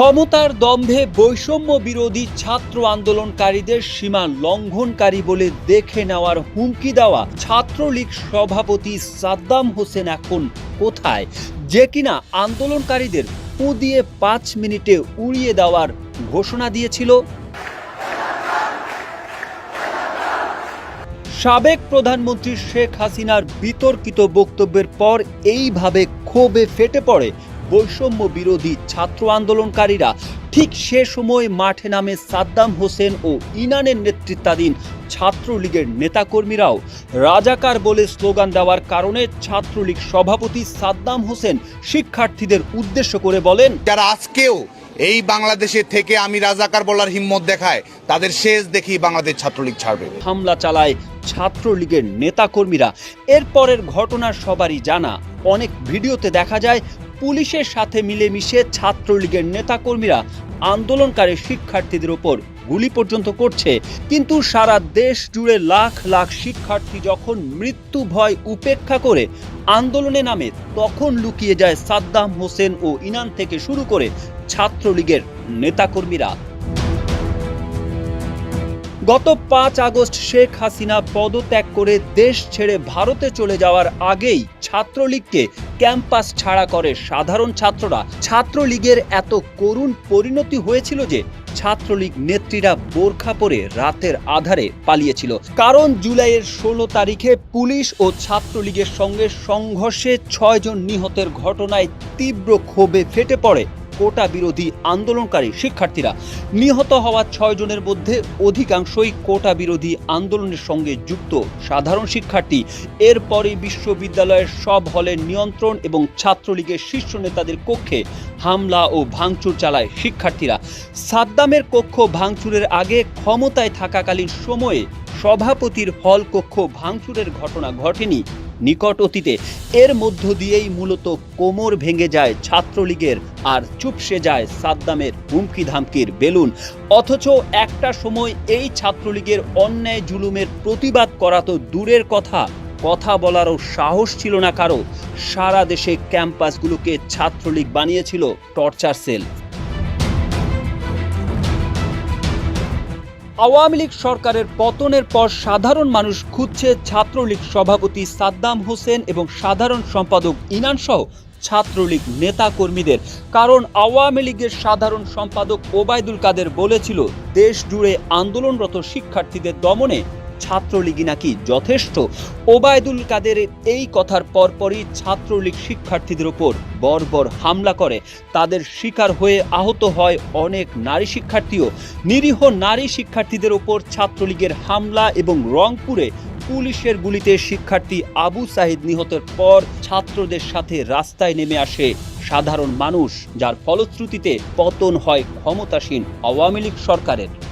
ক্ষমতার দম্ভে বৈষম্য বিরোধী ছাত্র আন্দোলনকারীদের সীমা লঙ্ঘনকারী বলে দেখে নেওয়ার হুমকি দেওয়া ছাত্রলীগ সভাপতি সাদ্দাম হোসেন এখন কোথায়? যে কিনা আন্দোলনকারীদের দিয়ে পাঁচ মিনিটে উড়িয়ে দেওয়ার ঘোষণা দিয়েছিল। সাবেক প্রধানমন্ত্রী শেখ হাসিনার বিতর্কিত বক্তব্যের পর এইভাবে ক্ষোভে ফেটে পড়ে বৈষম্য বিরোধী ছাত্র আন্দোলনকারীরা ঠিক সে সময় মাঠে নামে সাদ্দাম হোসেন ও ইনানের নেতৃত্বাধীন ছাত্রলীগের নেতাকর্মীরাও রাজাকার বলে স্লোগান দেওয়ার কারণে ছাত্রলীগ সভাপতি সাদ্দাম হোসেন শিক্ষার্থীদের উদ্দেশ্য করে বলেন যারা আজকেও এই বাংলাদেশে থেকে আমি রাজাকার বলার হিম্মত দেখায় তাদের শেষ দেখি বাংলাদেশ ছাত্রলীগ ছাড়বে। হামলা চালায় ছাত্রলীগের নেতাকর্মীরা। এরপরের ঘটনা সবারই জানা। অনেক ভিডিওতে দেখা যায় পুলিশের সাথে মিলেমিশে ছাত্রলীগের নেতাকর্মীরা আন্দোলনকারী শিক্ষার্থীদের ওপর গুলি পর্যন্ত করছে। কিন্তু সারা দেশ জুড়ে লাখ লাখ শিক্ষার্থী যখন মৃত্যু ভয় উপেক্ষা করে আন্দোলনে নামে, তখন লুকিয়ে যায় সাদ্দাম হোসেন ও ইনান থেকে শুরু করে ছাত্রলীগের নেতাকর্মীরা। গত পাঁচ আগস্ট শেখ হাসিনা পদত্যাগ করে দেশ ছেড়ে ভারতে চলে যাওয়ার আগেই ছাত্রলীগকে ক্যাম্পাস ছাড়া করে। সাধারণ ছাত্ররা ছাত্রলীগের এত করুণ পরিণতি হয়েছিল যে ছাত্রলীগ নেত্রীরা বোরখা পরে রাতের আধারে পালিয়েছিল। কারণ জুলাইয়ের ষোলো তারিখে পুলিশ ও ছাত্রলীগের সঙ্গে সংঘর্ষে ছয়জন নিহতের ঘটনায় তীব্র ক্ষোভে ফেটে পড়ে। কোটা বিরোধী আন্দোলনকারী শিক্ষার্থীরা নিহত হওয়া ছয় জনের মধ্যে অধিকাংশই কোটা বিরোধী আন্দোলনের সঙ্গে যুক্ত সাধারণ শিক্ষার্থী। এরপরই বিশ্ববিদ্যালয়ের সব হলের নিয়ন্ত্রণ এবং ছাত্রলীগের শীর্ষ নেতাদের কক্ষে হামলা ও ভাঙচুর চালায় শিক্ষার্থীরা। সাদ্দামের কক্ষ ভাঙচুরের আগে ক্ষমতায় থাকাকালীন সময়ে সভাপতির হল কক্ষ ভাঙচুরের ঘটনা ঘটেনি নিকট অতীতে। এর মধ্য দিয়েই মূলত কোমর ভেঙে যায় ছাত্রলীগের আর চুপসে যায় সাদ্দামের হুমকি ধামকির বেলুন। অথচ একটা সময় এই ছাত্রলীগের অন্যায় জুলুমের প্রতিবাদ করা তো দূরের কথা। কথা বলারও সাহস ছিল না কারও। সারা দেশে ক্যাম্পাসগুলোকে ছাত্রলীগ বানিয়েছিল টর্চার সেল। আওয়ামী লীগ সরকারের পতনের পর সাধারণ মানুষ খুঁজছে ছাত্রলীগ সভাপতি সাদ্দাম হোসেন এবং সাধারণ সম্পাদক ইনান সহ ছাত্রলীগ নেতা কর্মীদের কারণ আওয়ামী লীগের সাধারণ সম্পাদক ওবায়দুল কাদের বলেছিল, দেশ জুড়ে আন্দোলনরত শিক্ষার্থীদের দমনে ছাত্রলীগই নাকি যথেষ্ট। ওবায়দুল কাদের এই কথার পরপরই ছাত্রলীগ শিক্ষার্থীদের ওপর বর্বর হামলা করে। তাদের শিকার হয়ে আহত হয় অনেক নারী শিক্ষার্থীও। নিরীহ নারী শিক্ষার্থীদের ওপর ছাত্রলীগের হামলা এবং রংপুরে পুলিশের গুলিতে শিক্ষার্থী আবু সাহিদ নিহতের পর ছাত্রদের সাথে রাস্তায় নেমে আসে সাধারণ মানুষ, যার ফলশ্রুতিতে পতন হয় ক্ষমতাসীন আওয়ামী লীগ সরকারের।